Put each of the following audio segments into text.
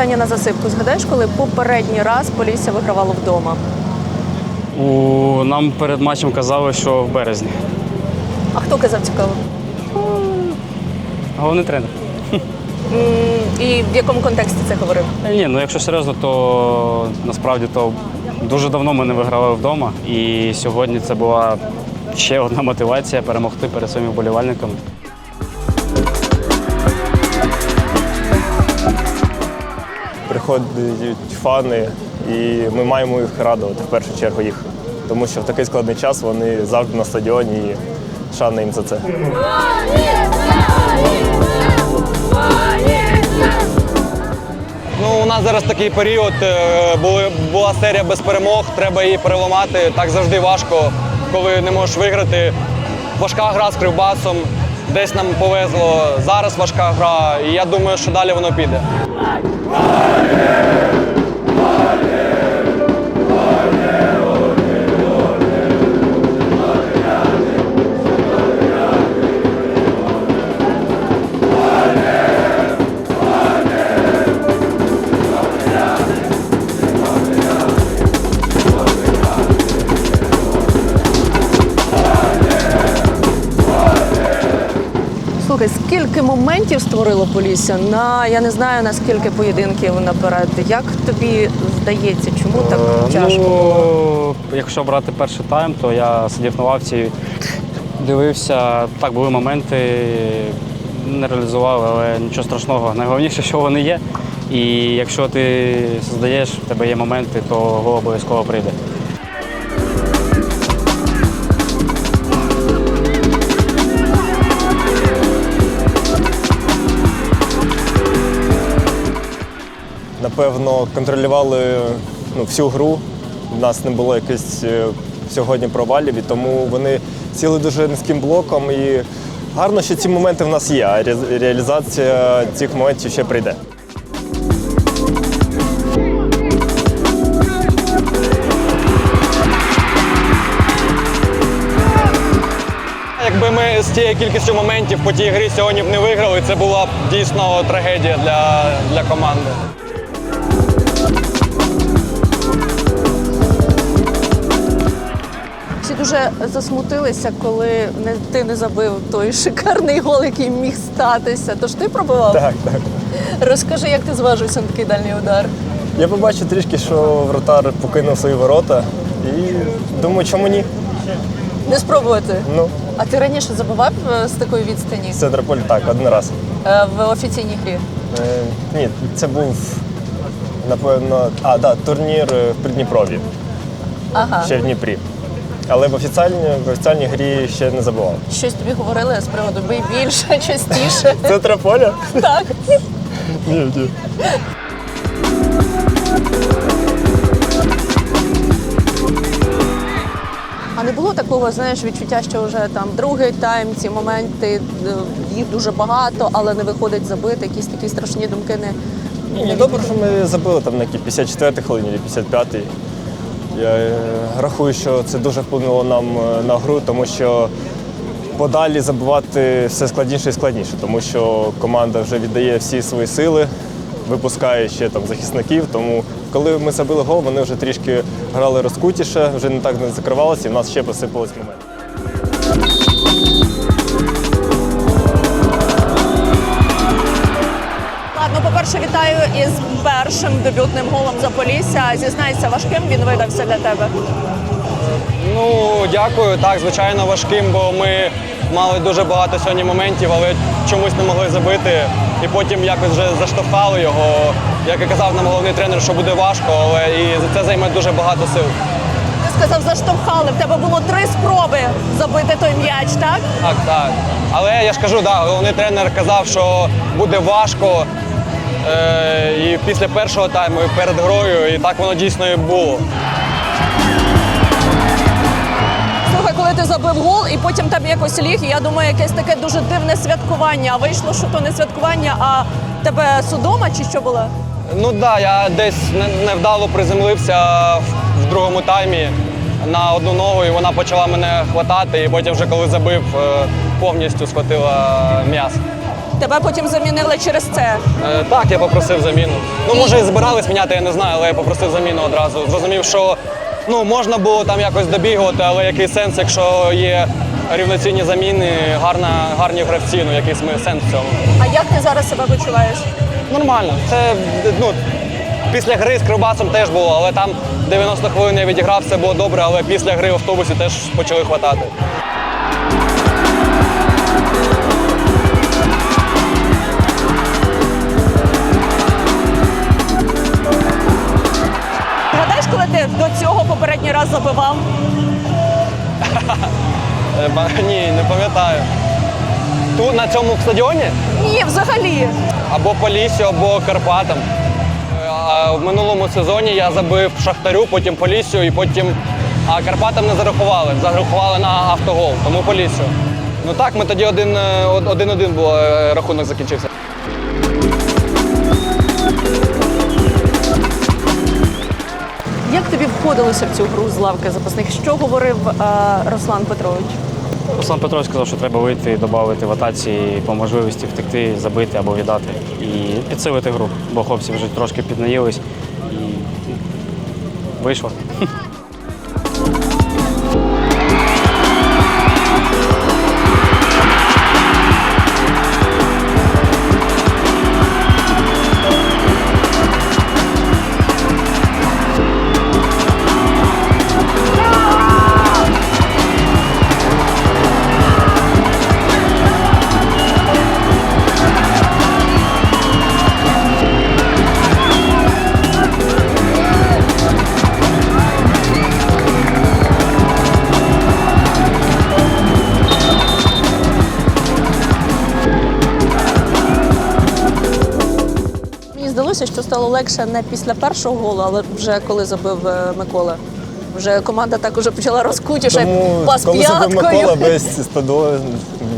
Питання на засипку. Згадаєш, коли попередній раз Полісся вигравало вдома? У нам перед матчем казали, що в березні. А хто казав цікаво? Головний тренер. І в якому контексті це говорив? Ні, ну якщо серйозно, то насправді то дуже давно ми не вигравали вдома. І сьогодні це була ще одна мотивація перемогти перед своїми вболівальниками. Приходять фани, і ми маємо їх радувати в першу чергу їх. Тому що в такий складний час вони завжди на стадіоні і шана їм за це. Ну, у нас зараз такий період, е, були, була серія без перемог, треба її переламати. Так завжди важко, коли не можеш виграти. Важка гра з кривбасом, десь нам повезло. Зараз важка гра, і я думаю, що далі воно піде. Моментів створило Полісся на я не знаю на скільки поєдинків наперед. Як тобі здається, чому так Е, тяжко? Ну, якщо брати перший тайм, то я сидів на лавці, дивився. Так, були моменти, не реалізували, але нічого страшного. Найголовніше, що вони є. І якщо ти здаєш, в тебе є моменти, то гол обов'язково прийде. Напевно, контролювали ну, всю гру. У нас не було якихось е, сьогодні провалів, і тому вони сіли дуже низьким блоком. І гарно, що ці моменти в нас є, а реалізація цих моментів ще прийде. Якби ми з тією кількістю моментів по тій грі сьогодні б не виграли, це була б дійсно трагедія для, для команди. Дуже засмутилися, коли не ти не забив той шикарний гол, який міг статися. Тож ти пробивав? Так, так. Розкажи, як ти зважився на такий дальній удар. Я побачив трішки, що вратар покинув свої ворота. І думаю, чому ні? Не спробувати. Ну, А ти раніше забивав е, з такої відстані це Драполь так, один раз. е, в офіційній грі? Е, ні, це був, напевно, а, да, турнір е, в Придніпрові, Ага. ще в Дніпрі. Але в офіціальній, в офіціальній грі ще не забував. Щось тобі говорили з приводу бий більше, частіше. Це Траполя? Так. Ні, ні. А не було такого, знаєш, відчуття, що вже там другий тайм, ці моменти, е, їх дуже багато, але не виходить забити, якісь такі страшні думки не. Ні, ні, добре, що ми забили там на якій 54 хвилині чи 55-й. Я е, рахую, що це дуже вплинуло нам е, на гру, тому що подалі забувати все складніше і складніше, тому що команда вже віддає всі свої сили, випускає ще там захисників. Тому коли ми забили гол, вони вже трішки грали розкутіше, вже не так не закривалися, і в нас ще посипались моменти. По-перше, вітаю із першим дебютним голом за Полісся. Зізнайся, важким він видався для тебе. Ну, дякую. Так, звичайно, важким, бо ми мали дуже багато сьогодні моментів, але чомусь не могли забити. І потім якось вже заштовхали його. Як і казав нам головний тренер, що буде важко, але і це займе дуже багато сил. Ти сказав, заштовхали. В тебе було три спроби забити той м'яч, так? Так, так. Але я ж кажу, да, головний тренер казав, що буде важко. Е, і після першого тайму, і перед грою, і так воно дійсно і було. Слухай, коли ти забив гол, і потім тебе якось ліг, і я думаю, якесь таке дуже дивне святкування. А вийшло, що то не святкування, а тебе судома чи що було? Ну так, да, я десь невдало приземлився в, другому таймі на одну ногу, і вона почала мене хватати, і потім вже коли забив, е, повністю схватила м'ясо. Тебе потім замінили через це. Е, Так, я попросив заміну. Ну, може, і збирались міняти, я не знаю, але я попросив заміну одразу. Зрозумів, що ну, можна було там якось добігувати, але який сенс, якщо є рівноцінні заміни, гарна, гарні гравці, ну який сенс в цьому. А як ти зараз себе почуваєш? Нормально. Це ну, після гри з Кривбасом теж було, але там 90 хвилин я відіграв, все було добре, але після гри в автобусі теж почали хватати. Попередній раз забивав? Е, Ні, не пам'ятаю. Тут на цьому стадіоні? Ні, взагалі. або Поліссю, або Карпатам. Е, А в минулому сезоні я забив Шахтарю, потім Поліссю і потім. А Карпатам не зарахували. Зарахували на автогол, тому Поліссю. Ну так, ми тоді е, один-один е, рахунок закінчився. Входилося в цю гру з лавки запасних? Що говорив е, Руслан Петрович? Руслан Петрович сказав, що треба вийти, додати в атаці по можливості втекти, забити або віддати. І підсилити гру, бо хлопці вже трошки піднаїлись і вийшло. Стало легше не після першого голу, але вже коли забив е, Микола. Вже команда так уже почала розкутіше, пас коли забив Микола, весь стадіон,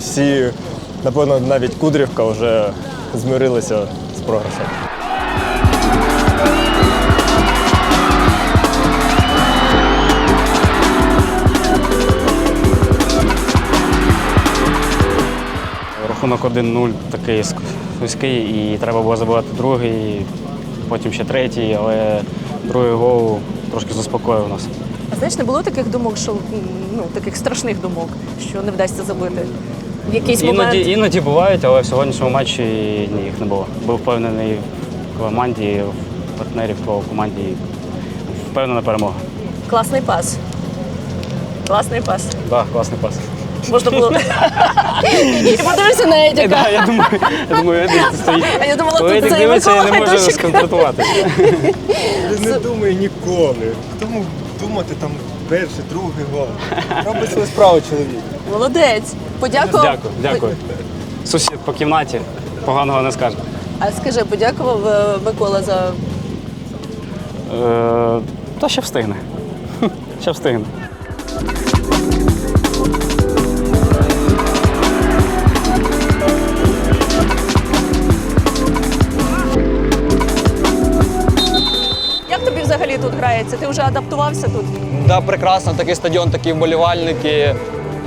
всі, напевно, навіть Кудрівка вже змирилися з програшем. Рахунок 1-0 такий вузький, і треба було забивати другий, потім ще третій, але другий гол трошки заспокоїв нас. А знаєш, не було таких думок, що ну таких страшних думок, що не вдасться забити. В якийсь момент. Іноді, іноді бувають, але в сьогоднішньому матчі ні, їх не було. Був впевнений в команді, в партнерів по команді. Впевнена перемога. Класний пас. Класний пас. Так, да, класний пас. Можна було. І подивився на Едіка. Да, я думаю, я думаю, Едик стоїть. А я думала, Коли тут Едик цей дивиться, я не можу сконцентруватися. Не думай ніколи. Тому думати там перший, другий гол. Роби свою справу, чоловік. Молодець. Подякував. Дякую, дякую. Сусід по кімнаті поганого не скаже. А скажи, подякував е, Микола за Е, та ще встигне. Ще встигне. Тут грається? Ти вже адаптувався тут? Да, прекрасно, такий стадіон, такі вболівальники.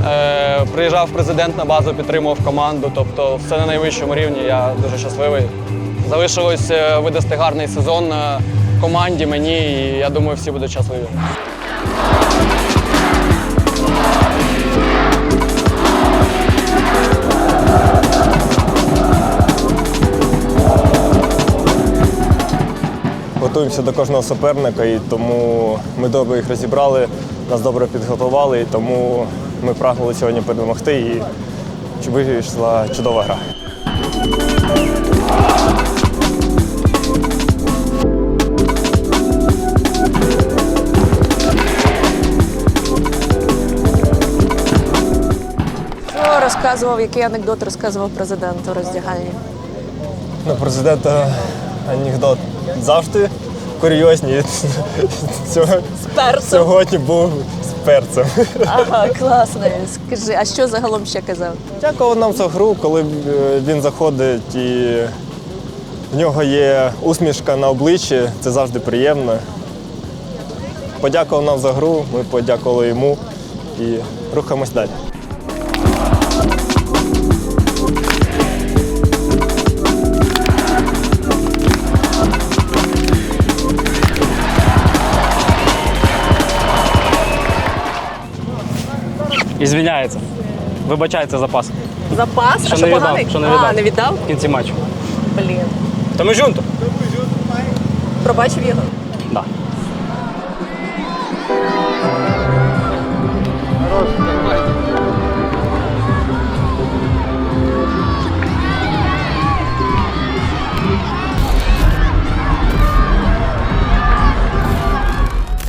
Е, приїжджав президент на базу, підтримував команду. Тобто все на найвищому рівні. Я дуже щасливий. Залишилось е, видасти гарний сезон е, команді, мені, і я думаю, всі будуть щасливі. Готуємося до кожного суперника, і тому ми добре їх розібрали, нас добре підготували, і тому ми прагнули сьогодні перемогти і вийшла чудова гра. Розказував, який анекдот розказував президент у роздягальні? Ну, президента анекдот завжди курйозні. Сьогодні був з перцем. Ага, класно. Скажи, а що загалом ще казав? Дякував нам за гру, коли е, він заходить і в нього є усмішка на обличчі, це завжди приємно. Подякував нам за гру, ми подякували йому і рухаємось далі. І звільняється. Вибачається за пас. Запас? Що а що не віддав, поганий? що не віддав. А, не віддав? В кінці матчу. Блін. Тому ми жунто. Пробачив його?